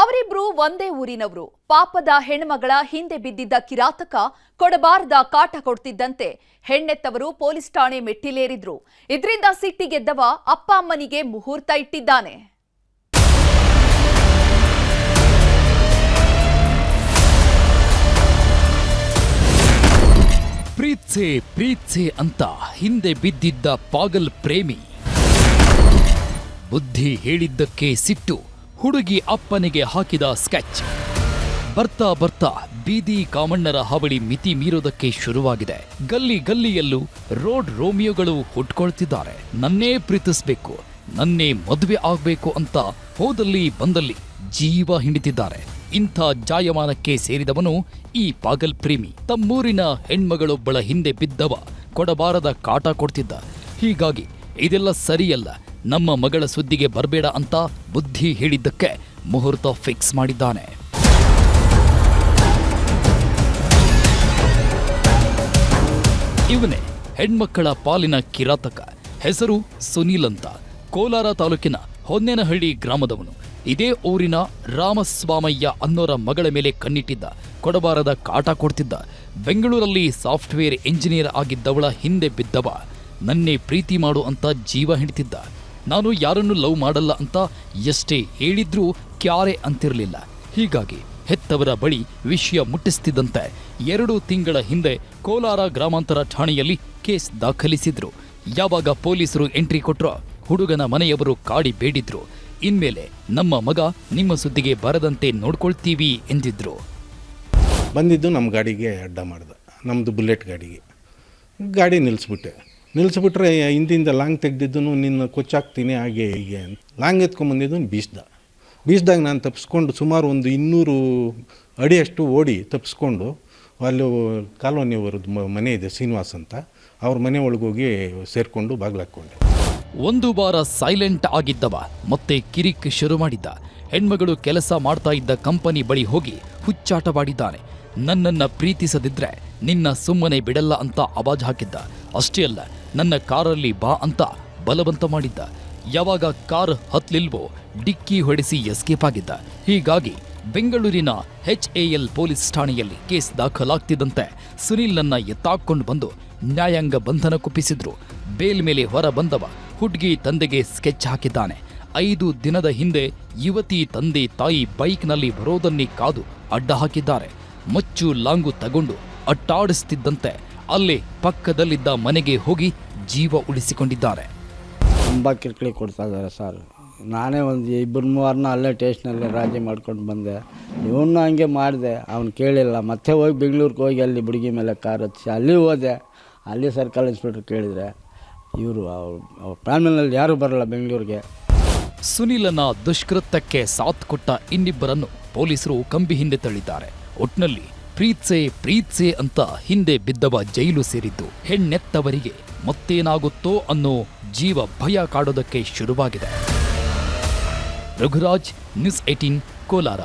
ಅವರಿಬ್ರು ಒಂದೇ ಊರಿನವರು. ಪಾಪದ ಹೆಣ್ಮಗಳ ಹಿಂದೆ ಬಿದ್ದಿದ್ದ ಕಿರಾತಕ ಕೊಡಬಾರದ ಕಾಟ ಕೊಡ್ತಿದ್ದಂತೆ ಹೆಣ್ಣೆತ್ತವರು ಪೊಲೀಸ್ ಠಾಣೆ ಮೆಟ್ಟಿಲೇರಿದ್ರು. ಇದರಿಂದ ಸಿಟ್ಟಿಗೆದ್ದವ ಅಪ್ಪ ಅಮ್ಮನಿಗೆ ಮುಹೂರ್ತ ಇಟ್ಟಿದ್ದಾನೆ. ಪ್ರೀತ್ಸೆ ಪ್ರೀತ್ಸೆ ಅಂತ ಹಿಂದೆ ಬಿದ್ದಿದ್ದ ಪಾಗಲ್ ಪ್ರೇಮಿ. ಬುದ್ಧಿ ಹೇಳಿದ್ದಕ್ಕೆ ಸಿಟ್ಟು. ಹುಡುಗಿ ಅಪ್ಪನಿಗೆ ಹಾಕಿದ ಸ್ಕೆಚ್. ಬರ್ತಾ ಬರ್ತಾ ಬೀದಿ ಕಾಮಣ್ಣರ ಹಾವಳಿ ಮಿತಿ ಮೀರೋದಕ್ಕೆ ಶುರುವಾಗಿದೆ. ಗಲ್ಲಿ ಗಲ್ಲಿಯಲ್ಲೂ ರೋಡ್ ರೋಮಿಯೋಗಳು ಹುಟ್ಕೊಳ್ತಿದ್ದಾರೆ. ನನ್ನೇ ಪ್ರೀತಿಸ್ಬೇಕು, ನನ್ನೇ ಮದುವೆ ಆಗ್ಬೇಕು ಅಂತ ಹೋದಲ್ಲಿ ಬಂದಲ್ಲಿ ಜೀವ ಹಿಂಡಿತಿದ್ದಾರೆ. ಇಂಥ ಜಾಯಮಾನಕ್ಕೆ ಸೇರಿದವನು ಈ ಪಾಗಲ್ ಪ್ರೇಮಿ. ತಮ್ಮೂರಿನ ಹೆಣ್ಮಗಳೊಬ್ಬಳ ಹಿಂದೆ ಬಿದ್ದವ, ಕೊಡಬಾರದ ಕಾಟ ಕೊಡ್ತಿದ್ದ. ಹೀಗಾಗಿ ಇದೆಲ್ಲ ಸರಿಯಲ್ಲ. ನಮ್ಮ ಮಗಳ ಸುದ್ದಿಗೆ ಬರಬೇಡ ಅಂತ ಬುದ್ಧಿ ಹೇಳಿದ್ದಕ್ಕೆ ಮುಹೂರ್ತ ಫಿಕ್ಸ್ ಮಾಡಿದ್ದಾನೆ. ಇವನೇ ಹೆಣ್ಮಕ್ಕಳ ಪಾಲಿನ ಕಿರಾತಕ. ಹೆಸರು ಸುನೀಲ್ ಅಂತ. ಕೋಲಾರ ತಾಲೂಕಿನ ಹೊನ್ನೇನಹಳ್ಳಿ ಗ್ರಾಮದವನು. ಇದೇ ಊರಿನ ರಾಮಸ್ವಾಮಯ್ಯ ಅನ್ನೋರ ಮಗಳ ಮೇಲೆ ಕಣ್ಣಿಟ್ಟಿದ್ದ, ಕೊಡಬಾರದ ಕಾಟ ಕೊಡ್ತಿದ್ದ. ಬೆಂಗಳೂರಲ್ಲಿ ಸಾಫ್ಟ್ವೇರ್ ಇಂಜಿನಿಯರ್ ಆಗಿದ್ದವಳ ಹಿಂದೆ ಬಿದ್ದವ. ನನ್ನೇ ಪ್ರೀತಿ ಮಾಡು ಅಂತ ಜೀವ ಹಿಡಿತಿದ್ದ. ನಾನು ಯಾರನ್ನು ಲವ್ ಮಾಡಲ್ಲ ಅಂತ ಎಷ್ಟೇ ಹೇಳಿದ್ರೂ ಕ್ಯಾರೆ ಅಂತಿರಲಿಲ್ಲ. ಹೀಗಾಗಿ ಹೆತ್ತವರ ಬಳಿ ವಿಷಯ ಮುಟ್ಟಿಸ್ತಿದ್ದಂತೆ ಎರಡು ತಿಂಗಳ ಹಿಂದೆ ಕೋಲಾರ ಗ್ರಾಮಾಂತರ ಠಾಣೆಯಲ್ಲಿ ಕೇಸ್ ದಾಖಲಿಸಿದ್ರು. ಯಾವಾಗ ಪೊಲೀಸರು ಎಂಟ್ರಿ ಕೊಟ್ರೋ ಹುಡುಗನ ಮನೆಯವರು ಕಾಡಿ ಬೇಡಿದ್ರು. ಇನ್ಮೇಲೆ ನಮ್ಮ ಮಗ ನಿಮ್ಮ ಸುದ್ದಿಗೆ ಬರದಂತೆ ನೋಡ್ಕೊಳ್ತೀವಿ ಎಂದಿದ್ರು. ಬಂದಿದ್ದು ನಮ್ಮ ಗಾಡಿಗೆ ಅಡ್ಡ ಮಾಡ್ದೆ. ನಮ್ಮದು ಬುಲೆಟ್ ಗಾಡಿಗೆ. ಗಾಡಿ ನಿಲ್ಲಿಸ್ಬಿಟ್ಟೆ ನಿಲ್ಲಿಸ್ಬಿಟ್ರೆ ಹಿಂದಿಂದ ಲಾಂಗ್ ತೆಗ್ದಿದ್ದು ನಿನ್ನ ಕೊಚ್ಚಾಕ್ತೀನಿ, ಹಾಗೆ ಹೀಗೆ ಅಂತ. ಲಾಂಗ್ ಎತ್ಕೊಂಬಂದಿದ್ದು ಬೀಸ್ದ. ಬೀಸ್ದಾಗ ನಾನು ತಪ್ಪಿಸ್ಕೊಂಡು ಸುಮಾರು ಒಂದು ಇನ್ನೂರು ಅಡಿಯಷ್ಟು ಓಡಿ ತಪ್ಪಿಸ್ಕೊಂಡು ಅಲ್ಲಿ ಕಾಲೋನಿಯವರದ್ದು ಮನೆ ಇದೆ, ಶ್ರೀನಿವಾಸ್ ಅಂತ. ಅವ್ರ ಮನೆ ಒಳಗೋಗಿ ಸೇರಿಕೊಂಡು ಬಾಗ್ಲಾಕ್ಕೊಂಡೆ. ಒಂದು ವಾರ ಸೈಲೆಂಟ್ ಆಗಿದ್ದವ, ಮತ್ತೆ ಕಿರಿಕ್ ಶುರು ಮಾಡಿದ್ದ. ಹೆಣ್ಮಗಳು ಕೆಲಸ ಮಾಡ್ತಾ ಇದ್ದ ಕಂಪನಿ ಬಳಿ ಹೋಗಿ ಹುಚ್ಚಾಟವಾಡಿದ್ದಾನೆ. ನನ್ನನ್ನು ಪ್ರೀತಿಸದಿದ್ರೆ ನಿನ್ನ ಸುಮ್ಮನೆ ಬಿಡಲ್ಲ ಅಂತ ಅವಾಜ್ ಹಾಕಿದ್ದ. ಅಷ್ಟೇ ಅಲ್ಲ, ನನ್ನ ಕಾರಲ್ಲಿ ಬಾ ಅಂತ ಬಲವಂತ ಮಾಡಿದ್ದ. ಯಾವಾಗ ಕಾರ್ ಹತ್ಲಿಲ್ವೋ ಡಿಕ್ಕಿ ಹೊಡೆಸಿ ಎಸ್ಕೇಪ್ ಆಗಿದ್ದ. ಹೀಗಾಗಿ ಬೆಂಗಳೂರಿನ ಎಚ್ ಎ ಎಲ್ ಪೊಲೀಸ್ ಠಾಣೆಯಲ್ಲಿ ಕೇಸ್ ದಾಖಲಾಗ್ತಿದ್ದಂತೆ ಸುನೀಲ್ನನ್ನ ಎತ್ತಾಕೊಂಡು ಬಂದು ನ್ಯಾಯಾಂಗ ಬಂಧನ ಕುಪ್ಪಿಸಿದ್ರು. ಬೇಲ್ ಮೇಲೆ ಹೊರ ಬಂದವ ಹುಡ್ಗಿ ತಂದೆಗೆ ಸ್ಕೆಚ್ ಹಾಕಿದ್ದಾನೆ. ಐದು ದಿನದ ಹಿಂದೆ ಯುವತಿ ತಂದೆ ತಾಯಿ ಬೈಕ್ನಲ್ಲಿ ಬರೋದನ್ನೇ ಕಾದು ಅಡ್ಡ ಹಾಕಿದ್ದಾರೆ. ಮಚ್ಚು ಲಾಂಗು ತಗೊಂಡು ಅಟ್ಟಾಡಿಸ್ತಿದ್ದಂತೆ ಅಲ್ಲಿ ಪಕ್ಕದಲ್ಲಿದ್ದ ಮನೆಗೆ ಹೋಗಿ ಜೀವ ಉಳಿಸಿಕೊಂಡಿದ್ದಾರೆ. ತುಂಬ ಕಿರುಕುಳಿ ಕೊಡ್ತಾ ಇದ್ದಾರೆ ಸರ್. ನಾನೇ ಒಂದು ಇಬ್ಬರು ಮೂವರನ್ನ ಅಲ್ಲೇ ಟೇಷನಲ್ಲಿ ರಾಜಿ ಮಾಡ್ಕೊಂಡು ಬಂದೆ. ಇವನು ಹಂಗೆ ಮಾಡಿದೆ. ಅವ್ನು ಕೇಳಿಲ್ಲ. ಮತ್ತೆ ಹೋಗಿ ಬೆಂಗಳೂರಿಗೆ ಹೋಗಿ ಅಲ್ಲಿ ಬುಡುಗಿ ಮೇಲೆ ಕಾರ್ ಹಚ್ಚಿ ಅಲ್ಲಿ ಹೋದೆ. ಅಲ್ಲಿ ಸರ್ಕಲ್ ಇನ್ಸ್ಪೆಕ್ಟ್ರ್ ಕೇಳಿದರೆ ಇವರು ಅವ್ರ ಫ್ಯಾಮಿಲಿನಲ್ಲಿ ಯಾರೂ ಬರಲ್ಲ ಬೆಂಗಳೂರಿಗೆ. ಸುನಿಲನ ದುಷ್ಕೃತ್ಯಕ್ಕೆ ಸಾಥ್ ಕೊಟ್ಟ ಇನ್ನಿಬ್ಬರನ್ನು ಪೊಲೀಸರು ಕಂಬಿ ಹಿಂದೆ ತಳ್ಳಿದ್ದಾರೆ. ಒಟ್ನಲ್ಲಿ ಪ್ರೀತ್ಸೆ ಪ್ರೀತ್ಸೆ ಅಂತ ಹಿಂದೆ ಬಿದ್ದವ ಜೈಲು ಸೇರಿದ್ದು. ಹೆಣ್ಣೆತ್ತವರಿಗೆ ಮತ್ತೇನಾಗುತ್ತೋ ಅನ್ನೋ ಜೀವ ಭಯ ಕಾಡೋದಕ್ಕೆ ಶುರುವಾಗಿದೆ. Raghuraj, news eighteen, Kolar.